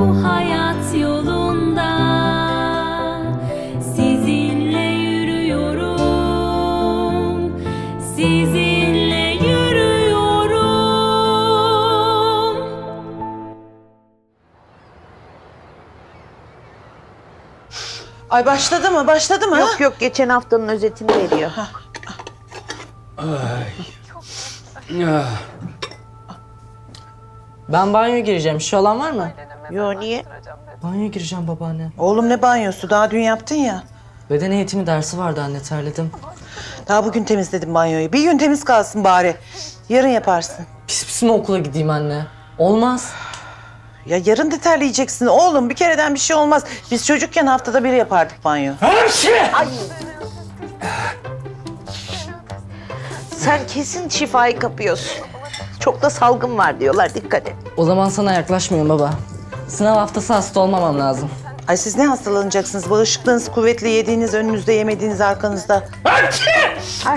bu hayat yolunda sizinle yürüyorum sizinle yürüyorum Ay başladı mı? Başladı mı? Yok yok geçen haftanın özetini veriyor. Ben banyoya gireceğim. Şişe olan var mı? Yo niye? Banyoya gireceğim babaanne. Oğlum ne banyosu? Daha dün yaptın ya. Beden eğitimi dersi vardı anne terledim. Daha bugün temizledim banyoyu. Bir gün temiz kalsın bari. Yarın yaparsın. Pis pis mi okula gideyim anne? Olmaz. Ya yarın da terleyeceksin oğlum. Bir kereden bir şey olmaz. Biz çocukken haftada bir yapardık banyo. Sen kesin şifayı kapıyorsun. Çok da salgın var diyorlar dikkat et. O zaman sana yaklaşmıyorum baba. Sınav haftası hasta olmamam lazım. Ay siz ne hastalanacaksınız? Bağışıklığınız kuvvetli yediğiniz önünüzde yemediğiniz arkanızda.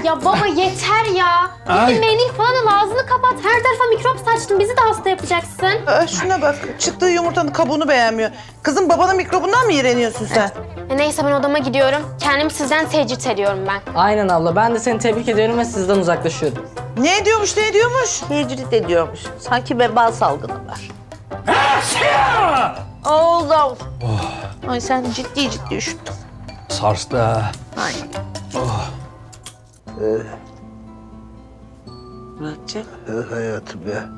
Ya baba yeter ya. Gittin mendil falan al ağzını kapat. Her tarafa mikrop saçtın. Bizi de hasta yapacaksın. Aa, şuna bak. Çıktığı yumurtanın kabuğunu beğenmiyor. Kızım babanın mikrobundan mı iğreniyorsun sen? E neyse ben odama gidiyorum. Kendimi sizden tecrit ediyorum ben. Aynen abla. Ben de seni tebrik ediyorum ve sizden uzaklaşıyorum. Ne ediyormuş ne ediyormuş? Tecrit ediyormuş. Sanki veba salgını var. Oğlum. Ay sen ciddi ciddi üşüttün. Sarstı ha. Ay. Muratcığım, Eh, Hayatım ya.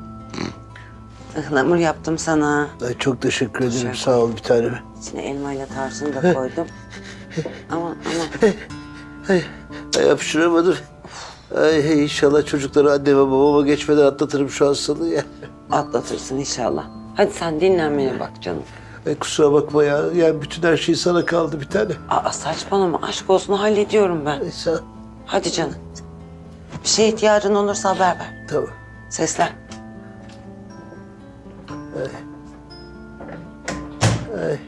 ıhlamur yaptım sana. Ay, çok teşekkür ederim. Sağ ol bir tanem. İçine elmayla tarçını da koydum. ama ama Ay, ay hapşıramadım. Ay inşallah çocukları anneme babama geçmeden atlatırım şu hastalığı ya. atlatırsın inşallah. Hadi sen dinlenmeye bak canım. Ay, kusura bakma ya. Yani bütün her şey sana kaldı bir tane. Aa saçmalama aşk olsun hallediyorum ben. Ay, ol. Hadi canım. Bir şeye ihtiyacın olursa haber ver. Tamam. Seslen. Ay.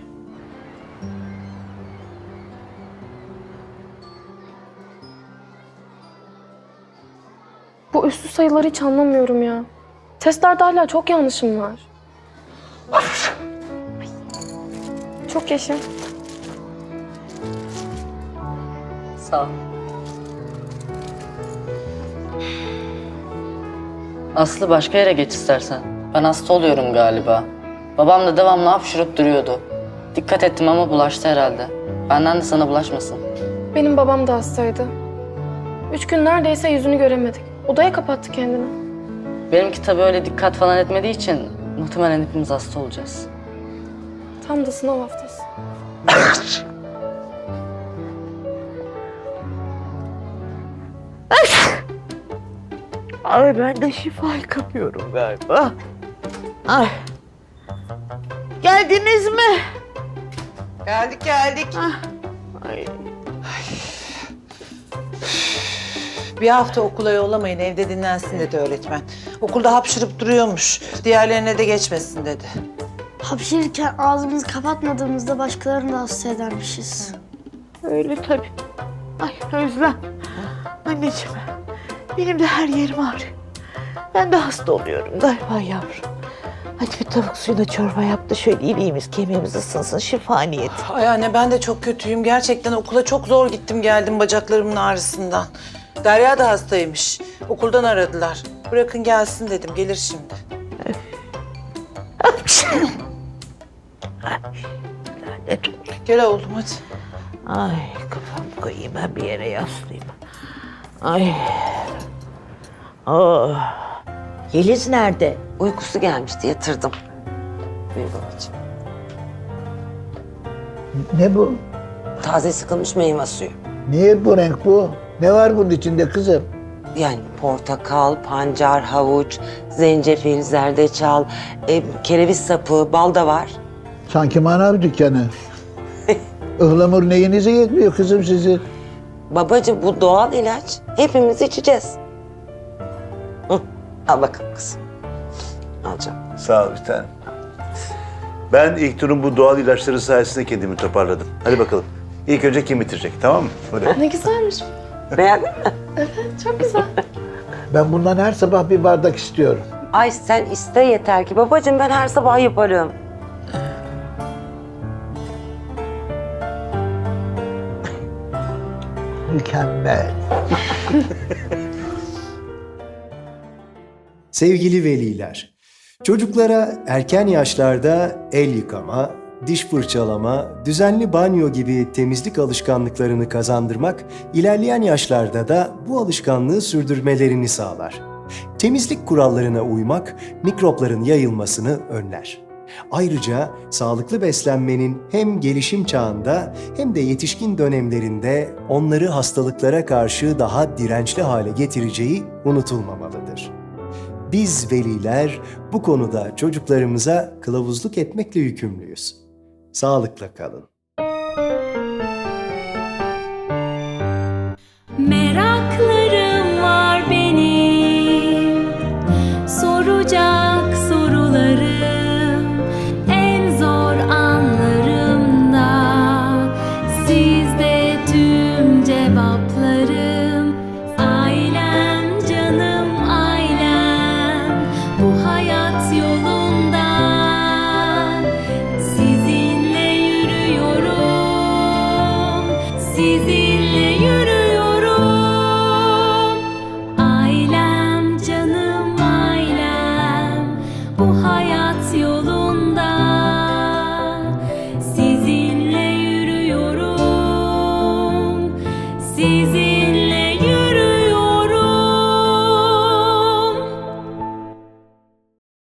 Bu üstü sayıları hiç anlamıyorum ya. Testlerde hala çok yanlışım var. Çok yaşa. Sağ ol. Aslı başka yere geç istersen. Ben hasta oluyorum galiba. Babam da devamlı hapşırıp duruyordu. Dikkat ettim ama bulaştı herhalde. Benden de sana bulaşmasın. Benim babam da hastaydı. Üç gün neredeyse yüzünü göremedik. Odaya kapattı kendini. Benimki tabii öyle dikkat falan etmediği için muhtemelen hepimiz hasta olacağız. Tam da sınav haftası. Ay ben de şifayı kapıyorum galiba. Ay. Geldiniz mi? Geldik geldik. Ay. Bir hafta okula yollamayın evde dinlensin dedi öğretmen. Okulda hapşırıp duruyormuş. Diğerlerine de geçmesin dedi. Hapşırırken ağzımızı kapatmadığımızda başkalarını da hasta edermişiz. Öyle tabii. Ay Özlem. Anneciğim. Benim de her yerim ağrıyor. Ben de hasta oluyorum galiba yavrum. Hadi bir tavuk suyuna çorba yap da şöyle iliğimiz kemiğimiz ısınsın şifa niyeti. Ay anne ben de çok kötüyüm. Gerçekten okula çok zor gittim geldim bacaklarımın ağrısından. Derya da hastaymış. Okuldan aradılar. Bırakın gelsin dedim. Gelir şimdi. Lanet olsun. Gel oğlum hadi. Ay kafam koyayım ben bir yere yaslayayım. Ay. Oh. Yeliz nerede? Uykusu gelmişti yatırdım. Buyur babacığım. Ne bu? Taze sıkılmış meyve suyu. Niye bu renk bu? Ne var bunun içinde kızım? Yani portakal, pancar, havuç, zencefil, zerdeçal, e, kereviz sapı, bal da var. Sanki manav dükkanı. Ihlamur neyinize yetmiyor kızım sizin? Babacığım bu doğal ilaç. Hepimiz içeceğiz. Hı, al bakalım kızım. Alacağım. Sağ ol bir tanem. Ben ilk turun bu doğal ilaçları sayesinde kendimi toparladım. Hadi bakalım. İlk önce kim bitirecek tamam mı? Hadi. Ne güzelmiş. Beğendin mi? Çok güzel. Ben bundan her sabah bir bardak istiyorum. Ay sen iste yeter ki. Babacığım ben her sabah yaparım. Mükemmel. Sevgili veliler, çocuklara erken yaşlarda el yıkama, diş fırçalama, düzenli banyo gibi temizlik alışkanlıklarını kazandırmak, ilerleyen yaşlarda da bu alışkanlığı sürdürmelerini sağlar. Temizlik kurallarına uymak, mikropların yayılmasını önler. Ayrıca sağlıklı beslenmenin hem gelişim çağında hem de yetişkin dönemlerinde onları hastalıklara karşı daha dirençli hale getireceği unutulmamalıdır. Biz veliler bu konuda çocuklarımıza kılavuzluk etmekle yükümlüyüz. Sağlıkla kalın. Meraklarım var benim Soracak hayat yolunda.